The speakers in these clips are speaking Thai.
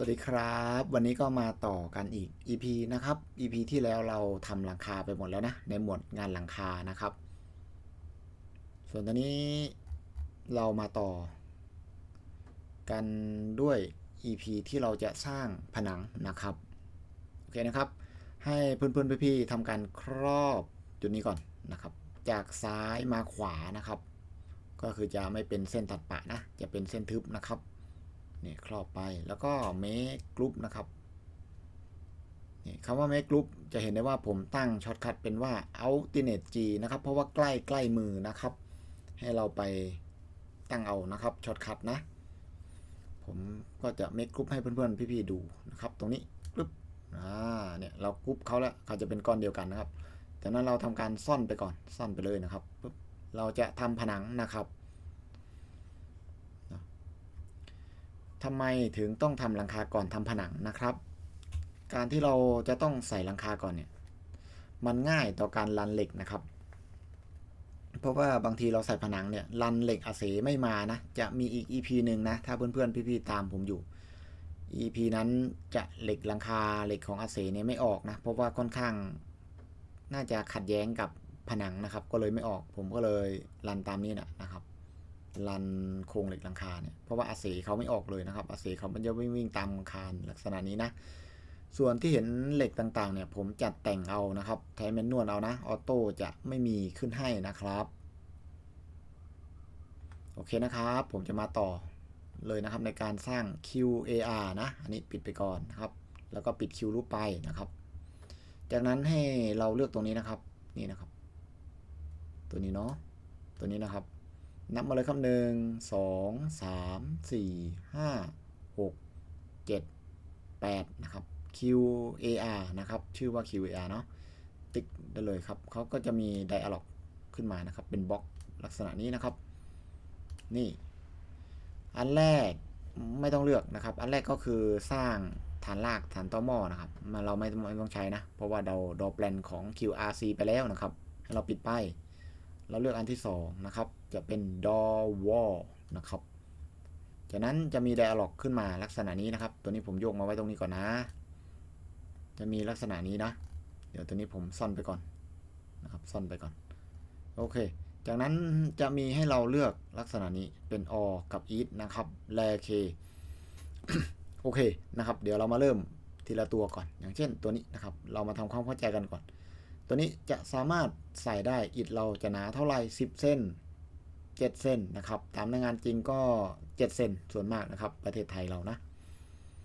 สวัสดีครับ วันนี้ก็มาต่อกันอีก EP นะครับ EP ที่แล้วเราทำหลังคาไปหมดแล้วนะ ในหมวดงานหลังคานะครับ ส่วนตอนนี้เรามาต่อ กันด้วย EP ที่เราจะสร้างผนังนะครับ โอเคนะครับ ให้เพื่อนๆพี่ๆทำการครอบจุดนี้ก่อนนะครับ จากซ้ายมาขวานะครับ ก็คือจะไม่เป็นเส้นตัดปะนะ จะเป็นเส้นทึบนะครับ นี่ครอบไปแล้วก็เมคกรุ๊ปนะครับนี่คำว่าเมคกรุ๊ปจะเห็นได้ว่าผมตั้งช็อตคัทเป็นว่า Ultimate G นะครับ เพราะว่าใกล้ใกล้มือนะครับ ให้เราไปตั้งเอานะครับช็อตคัทนะ ผมก็จะเมคกรุ๊ปให้เพื่อนๆ พี่ๆ ดูนะครับ ตรงนี้กรุ๊ปอ่าเนี่ยเรากรุ๊ปเขาแล้วเขาจะเป็นก้อนเดียวกันนะครับจากนั้นเราทำการซ่อนไปก่อนซ่อนไปเลยนะครับปุ๊บเราจะทำผนังนะครับ ทำไมถึงต้องทำหลังคาก่อนทำผนังนะครับ การที่เราจะต้องใส่หลังคาก่อนเนี่ย มันง่ายต่อการรันเหล็กนะครับ เพราะว่าบางทีเราใส่ผนังเนี่ยรันเหล็กอาเสไม่มานะ จะมีอีก EP หนึ่งนะ ถ้าเพื่อนๆพี่ๆตามผมอยู่ EP นั้นจะเหล็กหลังคาเหล็กของอาเสเนี่ยไม่ออกนะ เพราะว่าค่อนข้างน่าจะขัดแย้งกับผนังนะครับ ก็เลยไม่ออก ผมก็เลยรันตามนี้นะนะครับ รันโครงเหล็กหลังคาเนี่ยเพราะว่าอาเสเขาไม่ออกเลยนะครับ อาเสเขามันจะวิ่งวิ่งตามคานลักษณะนี้นะ ส่วนที่เห็นเหล็กต่างๆเนี่ยผมจัดแต่งเอานะครับใช้แมนนวลเอานะออโต้จะไม่มีขึ้นให้นะครับโอเคนะครับ ผมจะมาต่อเลยนะครับในการสร้าง QAR นะ อันนี้ปิดไปก่อนนะครับ แล้วก็ปิด Q รูปไปนะครับ จากนั้นให้เราเลือกตรงนี้นะครับ นี่นะครับ ตัวนี้เนาะ ตัวนี้นะครับ นับมาเลยครับหนึ่งสองสามสี่ห้าหกเจ็ดแปดนะครับ QAR นะครับ ชื่อว่า QAR เนาะติ๊กได้เลยครับเขาก็จะมี dialog ขึ้นมานะครับ เป็นบล็อกลักษณะนี้นะครับ นี่ อันแรกไม่ต้องเลือกนะครับ อันแรกก็คือสร้างฐานรากฐานต่อหม้อนะครับมาเราไม่ไม่ต้องใช้นะ เพราะว่าเราดอแปลนของ QRC ไปแล้วนะครับให้เราปิดไป เราเลือกอันที่2นะครับ จะเป็น door wall นะครับ จากนั้นจะมี dialog ขึ้นมาลักษณะนี้นะครับ ตัวนี้ผมโยกมาไว้ตรงนี้ก่อนนะ จะมีลักษณะนี้นะ เดี๋ยวตัวนี้ผมซ่อนไปก่อนนะครับ ซ่อนไปก่อน โอเค จากนั้นจะมีให้เราเลือกลักษณะนี้เป็น or กับ is นะครับ แลเคโอเคนะครับ เดี๋ยวเรามาเริ่มทีละตัวก่อน อย่างเช่นตัวนี้นะครับ เรามาทำความเข้าใจกันก่อน ตัวนี้จะสามารถใส่ได้อิฐเราจะหนาเท่าไหร่ 10 เส้น 7 เส้นนะครับตามในงานจริงก็ 7 เส้นส่วนมากนะครับ ประเทศไทยเรานะ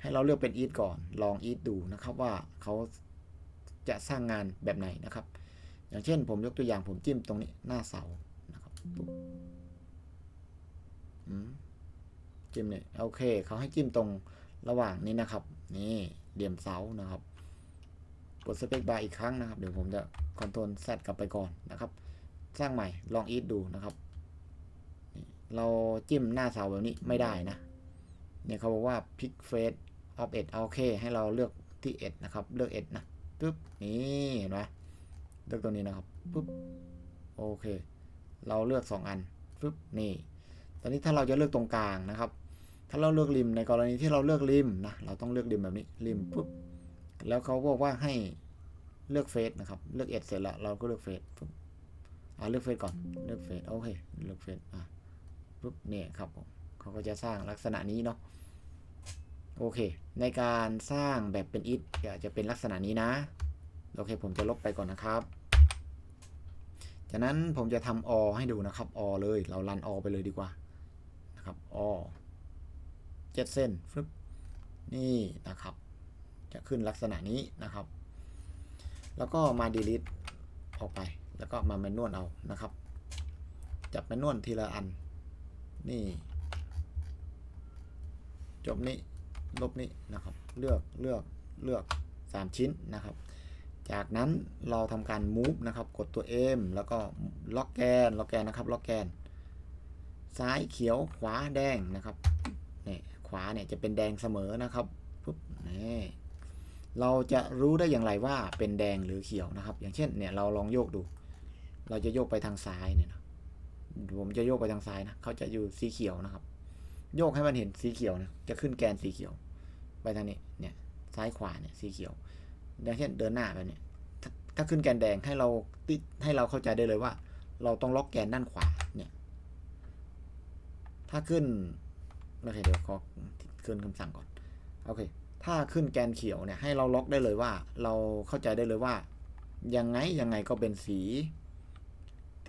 ให้เราเลือกเป็นอีทก่อน ลองอีทดูนะครับว่าเขาจะสร้างงานแบบไหนนะครับ อย่างเช่นผมยกตัวอย่างผมจิ้มตรงนี้หน้าเสานะครับจิ้มเนี่ยโอเคเขาให้จิ้มตรงระหว่างนี้นะครับ นี่เหลี่ยมเสานะครับ กดสเปคบาร์อีกครั้งนะครับ เดี๋ยวผมจะคอนโทรลแซกลับไปก่อนนะครับ สร้างใหม่ลองอีทดูนะครับเราจิ้มหน้าเสาแบบนี้ไม่ได้นะ เนี่ยเขาบอกว่า pick face of edge โอเค ให้เราเลือกที่ edge นะครับ เลือก edge นะปึ๊บนี่เห็นไหมเลือกตัวนี้นะครับปึ๊บโอเค เราเลือก 2 อันปึ๊บนี่ ตอนนี้ถ้าเราจะเลือกตรงกลางนะครับ ถ้าเราเลือกริมในกรณีที่เราเลือกริมนะเราต้องเลือกริมแบบนี้ริมปุ๊บ แล้วเขาบอกว่าให้เลือกเฟซนะครับ เลือกเอ็ดเสร็จแล้วเราก็เลือกเฟซปุ๊บอ่าเลือกเฟซก่อน เลือกเฟซโอเค เลือกเฟซอะปุ๊บเนี่ยครับผมเขาก็จะสร้างลักษณะนี้เนาะโอเค ในการสร้างแบบเป็นอิฐจะเป็นลักษณะนี้นะ โอเค ผมจะลบไปก่อนนะครับ จากนั้นผมจะทำอให้ดูนะครับอเลย เรารันอไปเลยดีกว่า นะครับอเจ็ดเส้นฟึบนี่นะครับ จะขึ้นลักษณะนี้นะครับ แล้วก็มา delete ออกไป แล้วก็มาแมนนวลเอานะครับ จับแมนนวลทีละอัน นี่ จบนี้ ลบนี้นะครับ เลือก เลือก เลือก 3 ชิ้นนะครับ จากนั้นเราทำการ move นะครับ กดตัว M แล้วก็ล็อกแกน ล็อกแกนนะครับ ล็อกแกน ซ้ายเขียว ขวาแดงนะครับ เนี่ย ขวาเนี่ยจะเป็นแดงเสมอนะครับปุ๊บนี่ เราจะรู้ได้อย่างไรว่าเป็นแดงหรือเขียวนะครับ อย่างเช่นเนี่ยเราลองโยกดู เราจะโยกไปทางซ้ายเนี่ยนะผมจะโยกไปทางซ้ายนะเขาจะอยู่สีเขียวนะครับ โยกให้มันเห็นสีเขียวนะจะขึ้นแกนสีเขียว ไปทางนี้เนี่ยซ้ายขวาเนี่ยสีเขียวอย่างเช่นเดินหน้าแบบเนี้ยถ้าถ้าขึ้นแกนแดงให้เราติดให้เราเข้าใจได้เลยว่า เราต้องล็อกแกนด้านขวาเนี่ย ถ้าขึ้นโอเคเดี๋ยวขอขึ้นคำสั่งก่อนโอเค ถ้าขึ้นแกนเขียวเนี่ยให้เราล็อกได้เลยว่า เราเข้าใจได้เลยว่า ยังไงยังไงก็เป็นสี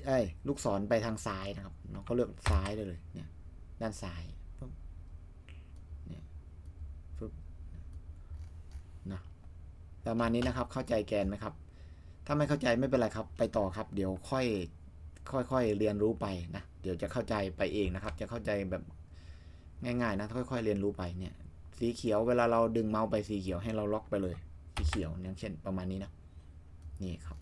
เอ้ลูกศรไปทางซ้ายนะครับ เราก็เลือกซ้ายได้เลยเนี่ยด้านซ้ายปึ๊บเนี่ยปึ๊บนะประมาณนี้นะครับเข้าใจแกนไหมครับ ถ้าไม่เข้าใจไม่เป็นไรครับ ไปต่อครับ เดี๋ยวค่อยค่อยๆเรียนรู้ไปนะ เดี๋ยวจะเข้าใจไปเองนะครับ จะเข้าใจแบบง่ายๆนะ ค่อยๆเรียนรู้ไปเนี่ย สีเขียวเวลาเราดึงเมาส์ไปสีเขียวให้เราล็อกไปเลย สีเขียวอย่างเช่นประมาณนี้นะ นี่ครับ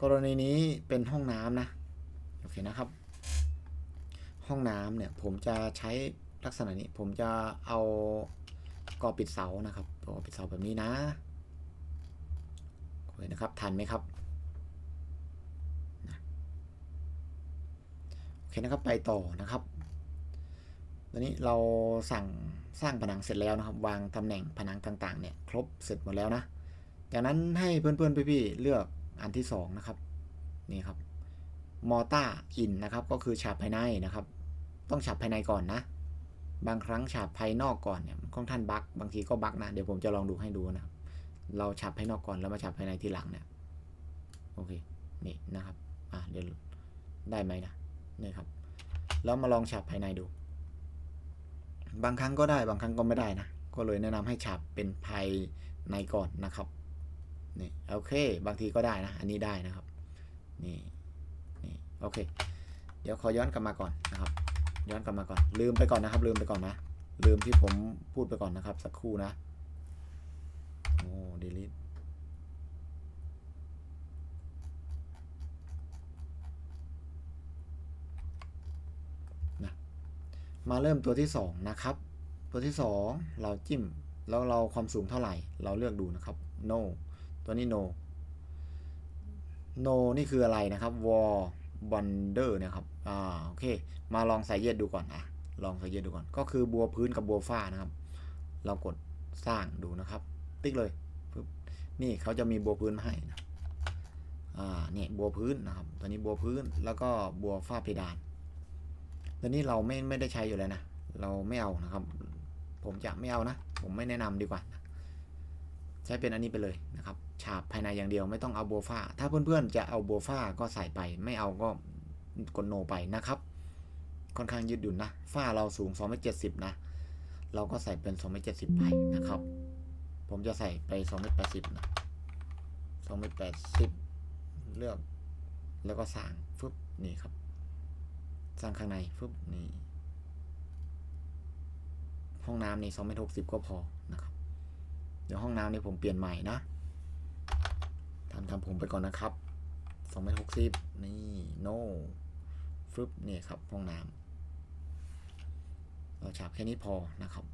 กรณีนี้เป็นห้องน้ำนะโอเคนะครับ ห้องน้ำเนี่ยผมจะใช้ลักษณะนี้ผมจะเอาก่อปิดเสานะครับก่อปิดเสาแบบนี้นะโอเคนะครับทันไหมครับโอเคนะครับไปต่อนะครับ ตอนนี้เราสั่งสร้างผนังเสร็จแล้วนะครับ วางตำแหน่งผนังต่างๆเนี่ยครบเสร็จหมดแล้วนะ จากนั้นให้เพื่อนๆพี่ๆเลือกอันที่สองนะครับ นี่ครับมอต้าอินนะครับ ก็คือฉาบภายในนะครับ ต้องฉาบภายในก่อนนะ บางครั้งฉาบภายนอกก่อนเนี่ยค่อนข้างบักบางทีก็บักนะ เดี๋ยวผมจะลองดูให้ดูนะครับ เราฉาบภายนอกก่อนแล้วมาฉาบภายในทีหลังเนี่ยโอเคนี่นะครับอะเดี๋ยวได้ไหมนะนี่ครับแล้วมาลองฉาบภายในดู บางครั้งก็ได้บางครั้งก็ไม่ได้นะ ก็เลยแนะนำให้ฉาบเป็นภายในก่อนนะครับนี่โอเค บางทีก็ได้นะ อันนี้ได้นะครับนี่นี่โอเค เดี๋ยวขอย้อนกลับมาก่อนนะครับ ย้อนกลับมาก่อน ลืมไปก่อนนะครับ ลืมไปก่อนนะ ลืมที่ผมพูดไปก่อนนะครับ สักครู่นะโอ้ delete มาเริ่มตัวที่สองนะครับ ตัวที่สองเราจิ้ม แล้วเราความสูงเท่าไหร่ เราเลือกดูนะครับ no ตัวนี้ no no นี่คืออะไรนะครับ wall bonder เนี่ยครับอ่าโอเค มาลองใส่เย็ดดูก่อนอะลองใส่เย็ดดูก่อน ก็คือบัวพื้นกับบัวฝ้านะครับ เรากดสร้างดูนะครับ ติ๊กเลยปึ๊บนี่เขาจะมีบัวพื้นมาให้นะอ่าเนี่ยบัวพื้นนะครับ ตัวนี้บัวพื้นแล้วก็บัวฝ้าเพดาน ตัวนี้เราไม่ไม่ได้ใช้อยู่แล้วนะ เราไม่เอานะครับ ผมจะไม่เอานะ ผมไม่แนะนำดีกว่า ใช้เป็นอันนี้ไปเลยนะครับ ฉาบภายในอย่างเดียวไม่ต้องเอาโบฟ้า ถ้าเพื่อนๆจะเอาโบฟ้าก็ใส่ไป ไม่เอาก็กดโนไปนะครับ ค่อนข้างยืดหยุ่นนะ ฝ้าเราสูง2เมตรเจนะ เราก็ใส่เป็น2เมตรเจไปนะครับ ผมจะใส่ไป2เมตรแปดสิบนะ2เมตรแปดสิบเลือก แล้วก็สางฟึบนี่ครับ สร้างข้างในฟึบนี่ห้องน้ำนี่2เมตรหกสิบก็พอนะครับ เดี๋ยวห้องน้ำนี่ผมเปลี่ยนใหม่นะทำทำผมไปก่อนนะครับ2เมตรหกสิบนี่ no ฟึบนี่ครับห้องน้ำเราฉาบแค่นี้พอนะครับ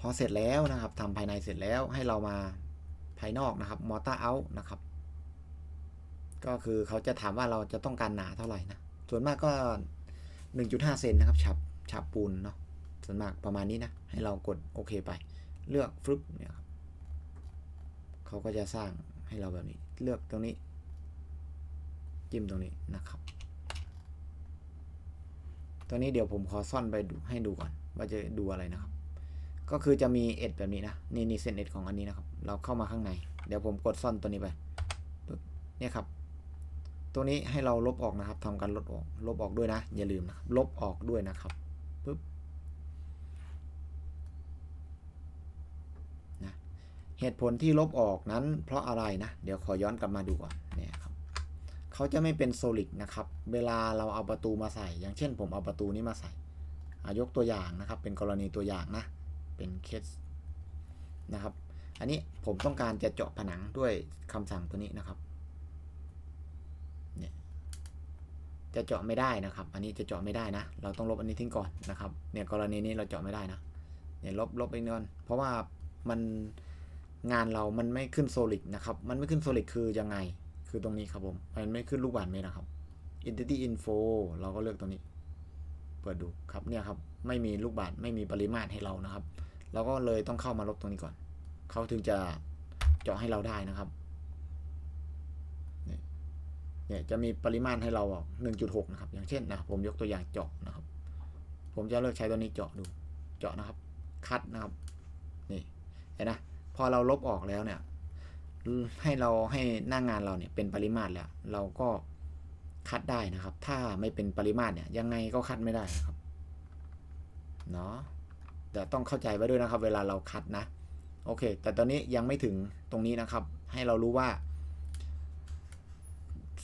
พอเสร็จแล้วนะครับทำภายในเสร็จแล้วให้เรามาภายนอกนะครับมอเตอร์เอาท์นะครับ ก็คือเขาจะถามว่าเราจะต้องการหนาเท่าไหร่นะ ส่วนมากก็ 1.5 เซนนะครับฉาบฉาบปูนเนาะ ส่วนมากประมาณนี้นะ ให้เรากดโอเคไป เลือกฟึบเนี่ยครับเขาก็จะสร้างให้เราแบบนี้ เลือกตรงนี้ จิ้มตรงนี้นะครับ ตัวนี้เดี๋ยวผมขอซ่อนไปให้ดูก่อน ว่าจะดูอะไรนะครับ ก็คือจะมีเอ็ดแบบนี้นะ นี่นี่เส้นเอ็ดของอันนี้นะครับ เราเข้ามาข้างใน เดี๋ยวผมกดซ่อนตัวนี้ไปเนี่ยครับ ตัวนี้ให้เราลบออกนะครับทำการลบออกลบออกด้วยนะ อย่าลืมนะลบออกด้วยนะครับปึ๊บนะเหตุผลที่ลบออกนั้น เพราะอะไรนะ เดี๋ยวขอย้อนกลับมาดูก่อนเนี่ยครับเขาจะไม่เป็นโซลิดนะครับ เวลาเราเอาประตูมาใส่ อย่างเช่น ผมเอาประตูนี้มาใส่ยกตัวอย่างนะครับ เป็นกรณีตัวอย่างนะ เป็นเคสนะครับ อันนี้ผมต้องการจะเจาะผนังด้วยคำสั่งตัวนี้นะครับ เนี่ย จะเจาะไม่ได้นะครับ อันนี้จะเจาะไม่ได้นะ เราต้องลบอันนี้ทิ้งก่อนนะครับ เนี่ยกรณีนี้เราเจาะไม่ได้นะ เนี่ยลบลบไปก่อน เพราะว่ามันงานเรามันไม่ขึ้นโซลิดนะครับ มันไม่ขึ้นโซลิดคือยังไง คือตรงนี้ครับผม มันไม่ขึ้นลูกบาศก์เมตรนะครับ entity info เราก็เลือกตรงนี้ เปิดดูครับ เนี่ยครับ ไม่มีลูกบาศก์ไม่มีปริมาตรให้เรานะครับ เราก็เลยต้องเข้ามาลบตรงนี้ก่อน เขาถึงจะเจาะให้เราได้นะครับ เนี่ยจะมีปริมาตรให้เราอะ1.6 นะครับ อย่างเช่นนะผมยกตัวอย่างเจาะนะครับ ผมจะเลือกใช้ตัวนี้เจาะดู เจาะนะครับ คัดนะครับ นี่ เห็นนะ พอเราลบออกแล้วเนี่ย ให้เราให้หน้างงานเราเนี่ยเป็นปริมาตรแล้ว เราก็คัดได้นะครับ ถ้าไม่เป็นปริมาตรเนี่ย ยังไงก็คัดไม่ได้นะครับ เนาะแต่ต้องเข้าใจไว้ด้วยนะครับ เวลาเราคัดนะ โอเค แต่ตอนนี้ยังไม่ถึงตรงนี้นะครับ ให้เรารู้ว่า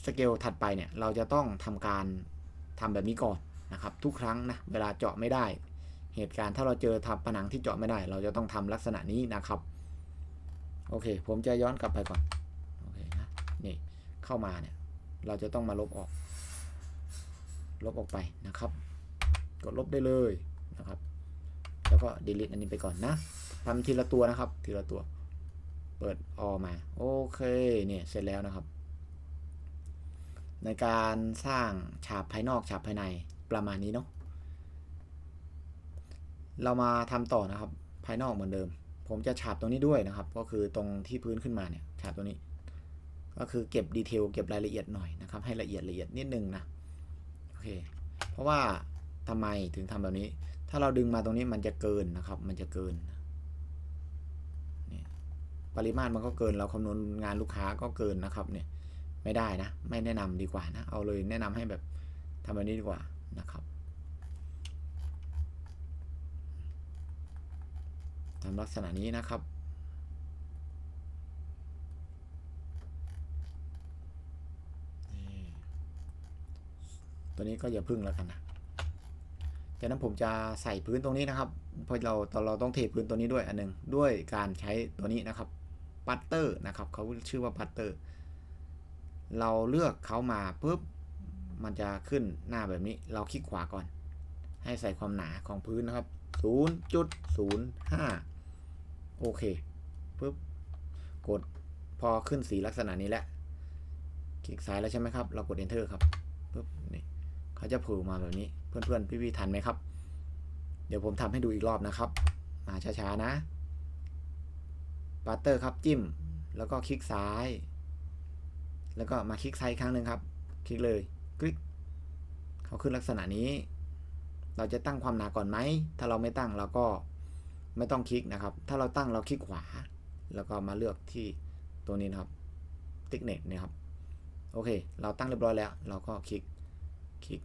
สเกลถัดไปเนี่ยเราจะต้องทำการทำแบบนี้ก่อนนะครับทุกครั้งนะเวลาเจาะไม่ได้ เหตุการณ์ถ้าเราเจอทับผนังที่เจาะไม่ได้ เราจะต้องทำลักษณะนี้นะครับโอเค ผมจะย้อนกลับไปก่อนโอเคนะนี่เข้ามาเนี่ยเราจะต้องมาลบออก ลบออกไปนะครับ กดลบได้เลยนะครับ แล้วก็ delete อันนี้ไปก่อนนะทำทีละตัวนะครับ ทีละตัว เปิดออมา โอเคเนี่ยเสร็จแล้วนะครับ ในการสร้างฉาบภายนอกฉาบภายในประมาณนี้เนาะเรามาทำต่อนะครับ ภายนอกเหมือนเดิม ผมจะฉาบตรงนี้ด้วยนะครับ ก็คือตรงที่พื้นขึ้นมาเนี่ยฉาบตรงนี้ ก็คือเก็บดีเทลเก็บรายละเอียดหน่อยนะครับ ให้ละเอียดละเอียดนิดนึงนะโอเค เพราะว่าทำไมถึงทำแบบนี้ ถ้าเราดึงมาตรงนี้มันจะเกินนะครับ มันจะเกินปริมาตรมันก็เกินเราคำนวณงานลูกค้าก็เกินนะครับเนี่ย ไม่ได้นะ ไม่แนะนำดีกว่านะ เอาเลยแนะนำให้แบบทำแบบนี้ดีกว่านะครับทำลักษณะนี้นะครับตัวนี้ก็อย่าพึ่งแล้วกันนะจากนั้นผมจะใส่พื้นตรงนี้นะครับ เพราะเราตอนเราต้องเทพื้นตัวนี้ด้วยอันหนึง ด้วยการใช้ตัวนี้นะครับ ปัตเตอร์นะครับ เขาชื่อว่าปัตเตอร์ เราเลือกเขามาปุ๊บมันจะขึ้นหน้าแบบนี้ เราคลิกขวาก่อน ให้ใส่ความหนาของพื้นนะครับ 0.05 โอเคปุ๊บกดพอขึ้นสีลักษณะนี้แล้วคลิกซ้ายแล้วใช่ไหมครับ เรากด enter ครับปุ๊บนี่เขาจะผล่มาแบบนี้เพื่อนๆ พี่ๆทันไหมครับ เดี๋ยวผมทำให้ดูอีกรอบนะครับ มาช้าๆนะ ปัตเตอร์ครับจิ้ม แล้วก็คลิกซ้าย แล้วก็มาคลิกซ้ายอีกครั้งหนึ่งครับ คลิกเลยคลิกเขาขึ้นลักษณะนี้ เราจะตั้งความหนาก่อนไหม ถ้าเราไม่ตั้งเราก็ไม่ต้องคลิกนะครับ ถ้าเราตั้งเราคลิกขวา แล้วก็มาเลือกที่ตัวนี้นะครับ ติ๊กเน็ตเนี่ยครับ โอเค เราตั้งเรียบร้อยแล้ว เราก็คลิก คลิก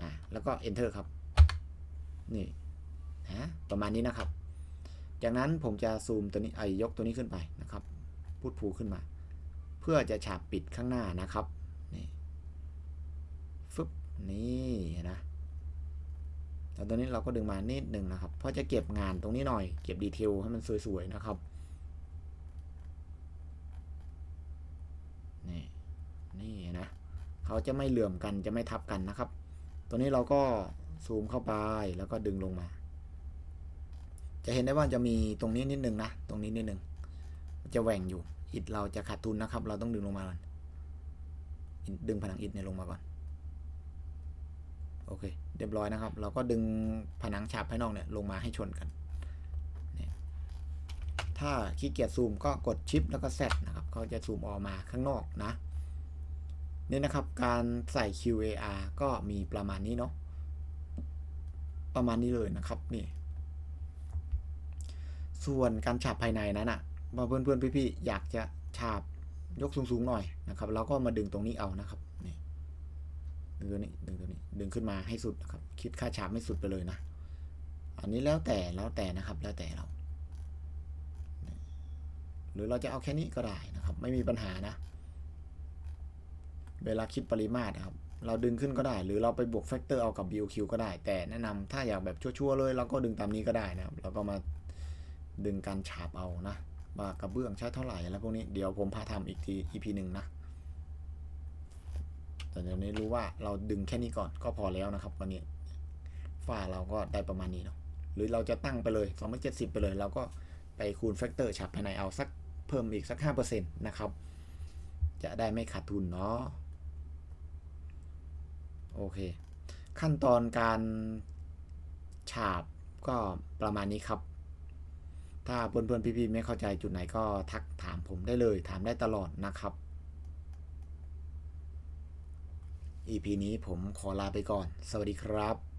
อ่า แล้วก็ enter ครับ นี่นะประมาณนี้นะครับ จากนั้นผมจะซูมตัวนี้ไอยกตัวนี้ขึ้นไปนะครับ พูดผูขึ้นมา เพื่อจะฉาบปิดข้างหน้านะครับนี่ฟึบนี่นะแล้วตัวนี้เราก็ดึงมานิดหนึ่งนะครับ เพราะจะเก็บงานตรงนี้หน่อย เก็บดีเทลให้มันสวยๆนะครับนี่นี่นะเขาจะไม่เหลื่อมกันจะไม่ทับกันนะครับ ตัวนี้เราก็ซูมเข้าไปแล้วก็ดึงลงมา จะเห็นได้ว่าจะมีตรงนี้นิดนึงนะ ตรงนี้นิดนึง จะแหว่งอยู่ อิฐเราจะขาดทุนนะครับ เราต้องดึงลงมาก่อนดึงผนังอิฐเนี่ยลงมาก่อนโอเคเรียบร้อยนะครับ เราก็ดึงผนังฉาบภายนอกเนี่ยลงมาให้ชนกันถ้าขี้เกียจซูมก็กดชิปแล้วก็แซดนะครับเขาจะซูมออกมาข้างนอกนะ นี่นะครับการใส่ QAR ก็มีประมาณนี้เนาะประมาณนี้เลยนะครับนี่ ส่วนการฉาบภายในนั้นอะ พื่อนเพื่อนๆพี่ๆอยากจะฉาบยกสูงๆหน่อยนะครับเราก็มาดึงตรงนี้เอานะครับนี่ดึงตัวนี้ดึงตัวนี้ดึงขึ้นมาให้สุดนะครับ คิดค่าฉาบไม่สุดไปเลยนะ อันนี้แล้วแต่แล้วแต่นะครับแล้วแต่เรา หรือเราจะเอาแค่นี้ก็ได้นะครับ ไม่มีปัญหานะ เวลาคิดปริมาตรนะครับ เราดึงขึ้นก็ได้ หรือเราไปบวกแฟกเตอร์เอากับ BOQ ก็ได้ แต่แนะนำถ้าอยากแบบชั่วๆเลย เราก็ดึงตามนี้ก็ได้นะครับเราก็มาดึงการฉาบเอานะ ว่ากระเบื้องใช้เท่าไหร่แล้วพวกนี้เดี๋ยวผมพาทำอีกที EP หนึ่งนะแต่เดี๋ยวนี้รู้ว่าเราดึงแค่นี้ก่อนก็พอแล้วนะครับ วันนี้ฝ้าเราก็ได้ประมาณนี้เนาะหรือเราจะตั้งไปเลย270 ไปเลย เราก็ไปคูณแฟกเตอร์ฉาบภายในเอาสักเพิ่มอีกสัก 5%นะครับ จะได้ไม่ขาดทุนเนาะโอเค ขั้นตอนการฉาบก็ประมาณนี้ครับ ถ้าเพื่อนๆพี่ๆไม่เข้าใจจุดไหนก็ทักถามผมได้เลย ถามได้ตลอดนะครับ EP นี้ผมขอลาไปก่อน สวัสดีครับ